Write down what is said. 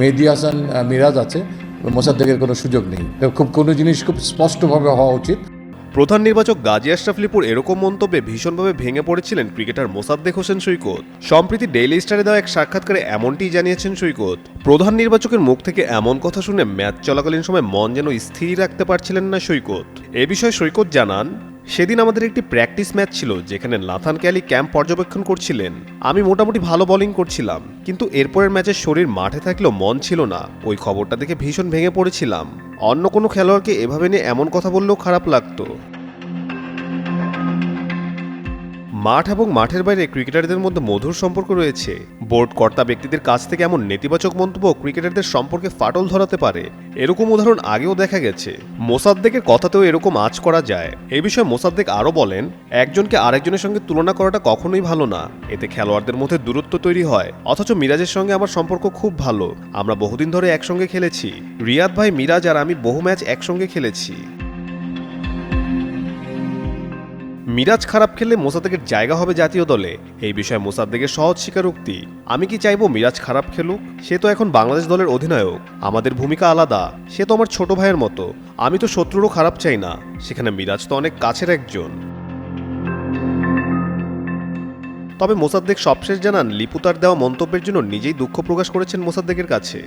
মেহেদি হাসান মিরাজ আছে। মোসাদ্দেকের কোনো সুযোগ নেই। খুব কোনো জিনিস খুব স্পষ্টভাবে হওয়া উচিত। প্রধান নির্বাচক গাজী আশরাফ লিপুর এরকম মন্তব্যে ভীষণভাবে ভেঙে পড়েছিলেন ক্রিকেটার মোসাদ্দেক হোসেন সৈকত। সম্প্রতি ডেইলি স্টারে দেওয়া এক সাক্ষাৎকারে এমনটিই জানিয়েছেন সৈকত, প্রধান নির্বাচকের মুখ থেকে এমন কথা শুনে ম্যাচ চলাকালীন সময় মন যেন স্থির রাখতে পারছিলেন না সৈকত। এ বিষয়ে সৈকত জানান সেদিন আমাদের একটি প্র্যাকটিস ম্যাচ ছিল, যেখানে লাথান ক্যালি ক্যাম্প পর্যবেক্ষণ করছিলেন। আমি মোটামুটি ভালো বোলিং করছিলাম, কিন্তু এরপরের ম্যাচের শরীর মাঠে থাকলেও মন ছিল না। ওই খবরটা দেখে ভীষণ ভেঙে পড়েছিলাম। অন্য কোনো খেলোয়াড়কে এভাবে নিয়ে এমন কথা বললেও খারাপ লাগতো। মাঠ এবং মাঠের বাইরে ক্রিকেটারদের মধ্যে মধুর সম্পর্ক রয়েছে। বোর্ড কর্তা ব্যক্তিদের কাছ থেকে এমন নেতিবাচক মন্তব্য ক্রিকেটারদের সম্পর্কে ফাটল ধরাতে পারে, এরকম উদাহরণ আগেও দেখা গেছে। মোসাদ্দেকের কথাতেও এরকম আঁচ করা যায়। এ বিষয়ে মোসাদ্দেক আরও বলেন, একজনকে আরেকজনের সঙ্গে তুলনা করাটা কখনোই ভালো না। এতে খেলোয়াড়দের মধ্যে দূরত্ব তৈরি হয়। অথচ মিরাজের সঙ্গে আমার সম্পর্ক খুব ভালো। আমরা বহুদিন ধরে একসঙ্গে খেলেছি। রিয়াদ ভাই, মিরাজ আর আমি বহু ম্যাচ একসঙ্গে খেলেছি। মিরাজ খারাপ খেললে মোসাদ্দেকের জায়গা হবে জাতীয় দলে। এই বিষয়ে মোসাদ্দেকের সহজ স্বীকারোক্তি। আমি কি চাইব মিরাজ খারাপ খেলুক? সে তো এখন বাংলাদেশ দলের অধিনায়ক। আমাদের ভূমিকা আলাদা। সে তো আমার ছোট ভাইয়ের মতো। আমি তো শত্রুরও খারাপ চাই না। সেখানে মিরাজ তো অনেক কাছের একজন। তবে মোসাদ্দেক সবশেষ জানান, লিপু তার দেওয়া মন্তব্যের জন্য নিজেই দুঃখ প্রকাশ করেছেন মোসাদ্দেকের কাছে।